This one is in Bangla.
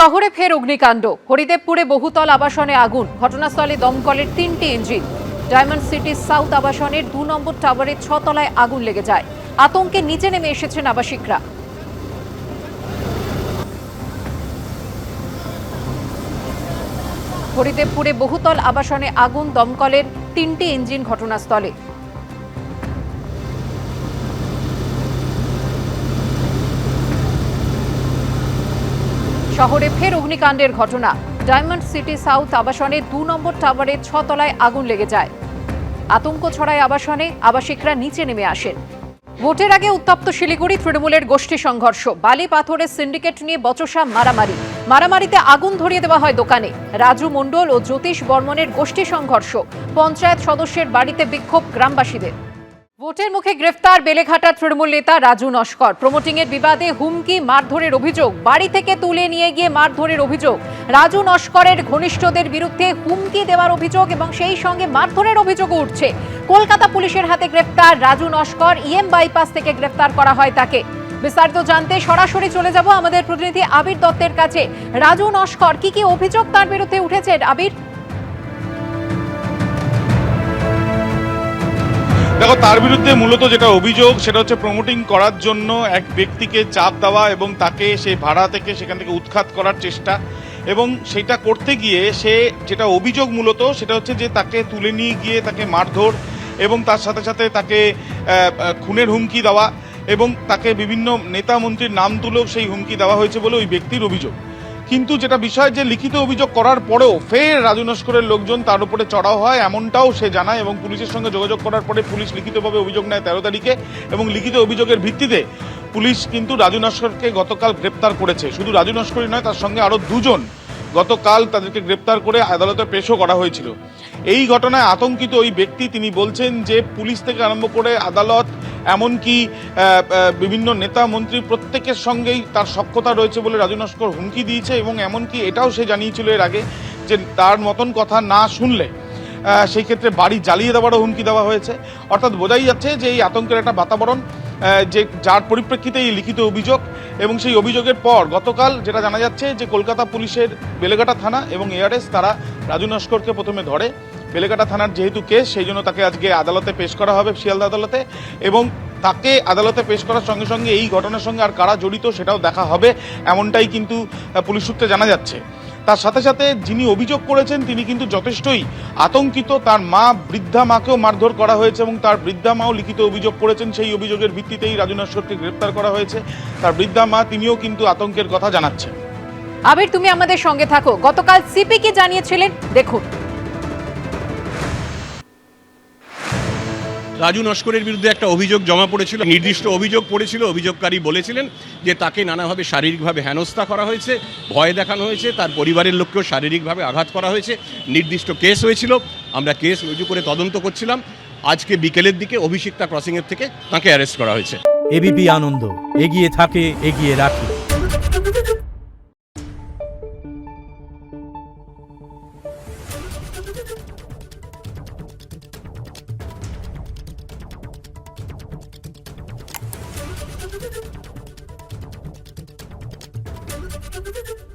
শহরে ফের অগ্নিকাণ্ড। হরিদেবপুরে বহুতল আবাসনে আগুন। ঘটনাস্থলে দমকলের তিনটি ইঞ্জিন। ডায়মন্ড সিটি সাউথ আবাসনের দু নম্বর টাওয়ারের ছতলায় আগুন লেগে যায়। আতঙ্কে নিচে নেমে এসেছেন আবাসিকরা। হরিদেবপুরে বহুতল আবাসনে আগুন, দমকলের তিনটি ইঞ্জিন ঘটনাস্থলে। শহরে ফের অগ্নিকাণ্ডের ঘটনা। ডায়মন্ড সিটি সাউথ আবাসনে দু নম্বর টাওয়ারের ছতলায় আগুন লেগে যায়। আতঙ্ক ছড়ায় আবাসনে, আবাসিকরা নিচে নেমে আসেন। ভোটের আগে উত্তপ্ত শিলিগুড়ি তৃণমূলের গোষ্ঠী সংঘর্ষ। বালি পাথরের সিন্ডিকেট নিয়ে বচসা মারামারি। মারামারিতে আগুন ধরিয়ে দেওয়া হয় দোকানে। রাজু মণ্ডল ও জ্যোতিষ বর্মনের গোষ্ঠী সংঘর্ষ। পঞ্চায়েত সদস্যের বাড়িতে বিক্ষোভ গ্রামবাসীদের। ভোটের মুখে গ্রেফতার বেলেঘাটার তৃণমূল নেতা রাজু নস্কর। প্রমোটিং এর বিবাদে হুমকি, মারধরের অভিযোগ। বাড়ি থেকে তুলে নিয়ে গিয়ে মারধরের অভিযোগ। রাজু নস্করের ঘনিষ্ঠদের বিরুদ্ধে হুমকি দেওয়ার অভিযোগ এবং সেই সঙ্গে মারধরের অভিযোগও উঠছে। কলকাতা পুলিশের হাতে গ্রেফতার রাজু নস্কর। ইএম বাইপাস থেকে গ্রেফতার করা হয় তাকে। বিস্তারিত জানতে সরাসরি চলে যাব আমাদের প্রতিনিধি আবির দত্তের কাছে। রাজু নস্কর, কি কি অভিযোগ তার বিরুদ্ধে উঠেছে আবির? দেখো, তার বিরুদ্ধে মূলত যেটা অভিযোগ, সেটা হচ্ছে প্রমোটিং করার জন্য এক ব্যক্তিকে চাপ দেওয়া এবং তাকে সেই ভাড়া থেকে সেখান থেকে উৎখাত করার চেষ্টা এবং সেটা করতে গিয়ে সে যেটা অভিযোগ মূলত, সেটা হচ্ছে যে তাকে তুলে নিয়ে গিয়ে তাকে মারধর এবং তার সাথে সাথে তাকে খুনের হুমকি দেওয়া এবং তাকে বিভিন্ন নেতা মন্ত্রীর নাম তুলেও সেই হুমকি দেওয়া হয়েছে বলে ওই ব্যক্তির অভিযোগ। কিন্তু যেটা বিষয় যে লিখিত অভিযোগ করার পরেও ফের রাজু নস্করের লোকজন তার উপরে চড়াও হয়, এমনটাও সে জানায় এবং পুলিশের সঙ্গে যোগাযোগ করার পরে পুলিশ লিখিতভাবে অভিযোগ নেয় তেরো তারিখে এবং লিখিত অভিযোগের ভিত্তিতে পুলিশ কিন্তু রাজু নস্করকে গতকাল গ্রেপ্তার করেছে। শুধু রাজু নস্করই নয়, তার সঙ্গে আরও দুজন গতকাল তাদেরকে গ্রেপ্তার করে আদালতে পেশও করা হয়েছিল। এই ঘটনায় আতঙ্কিত ওই ব্যক্তি, তিনি বলছেন যে পুলিশ থেকে আরম্ভ করে আদালত, এমনকি বিভিন্ন নেতা, মন্ত্রী প্রত্যেকের সঙ্গেই তার সক্ষতা রয়েছে বলে রাজু নস্কর হুমকি দিয়েছে এবং এমনকি এটাও সে জানিয়েছিল এর আগে যে তার মতন কথা না শুনলে সেই ক্ষেত্রে বাড়ি জ্বালিয়ে দেওয়ারও হুমকি দেওয়া হয়েছে। অর্থাৎ বোঝাই যাচ্ছে যে এই আতঙ্কের একটা বাতাবরণ যে যার পরিপ্রেক্ষিতে এই লিখিত অভিযোগ এবং সেই অভিযোগের পর গতকাল যেটা জানা যাচ্ছে যে কলকাতা পুলিশের বেলেঘাটা থানা এবং এআরএস তারা রাজু নস্করকে প্রথমে ধরে। বেলেঘাটা থানার যেহেতু কেস, সেই জন্য তাকে আজকে আদালতে পেশ করা হবে, শিয়ালদা আদালতে। এবং তাকে আদালতে পেশ করার সঙ্গে সঙ্গে এই ঘটনার সঙ্গে আর কারা জড়িত সেটাও দেখা হবে, এমনটাই কিন্তু পুলিশ সূত্রে জানা যাচ্ছে। তার সাথে সাথে যিনি অভিযোগ করেছেন, তিনি কিন্তু যথেষ্টই আতঙ্কিত। তার মা বৃদ্ধা মাকেও মারধর করা হয়েছে এবং তার বৃদ্ধা মাও লিখিত অভিযোগ করেছেন, সেই অভিযোগের ভিত্তিতেই রাজু নস্করকে গ্রেপ্তার করা হয়েছে। তার বৃদ্ধা মা, তিনিও কিন্তু আতঙ্কের কথা জানাচ্ছেন। আবির, তুমি আমাদের সঙ্গে থাকো। গতকাল সিপি কি জানিয়েছিলেন, দেখুন। রাজু নস্করের বিরুদ্ধে একটা অভিযোগ জমা পড়েছিল, নির্দিষ্ট অভিযোগ পড়েছিল, অভিযোগকারী বলেছিলেন যে তাকে নানাভাবে শারীরিকভাবে হেনস্থা করা হয়েছে, ভয় দেখানো হয়েছে, তার পরিবারের লোককেও শারীরিকভাবে আঘাত করা হয়েছে, নির্দিষ্ট কেস হয়েছিল, আমরা কেস রুজু করে তদন্ত করছিলাম, আজকে বিকেলের দিকে অভিষিক্তা ক্রসিংয়ের থেকে তাকে অ্যারেস্ট করা হয়েছে। এবিপি আনন্দ, এগিয়ে থাকে, এগিয়ে রাখে। Thank you.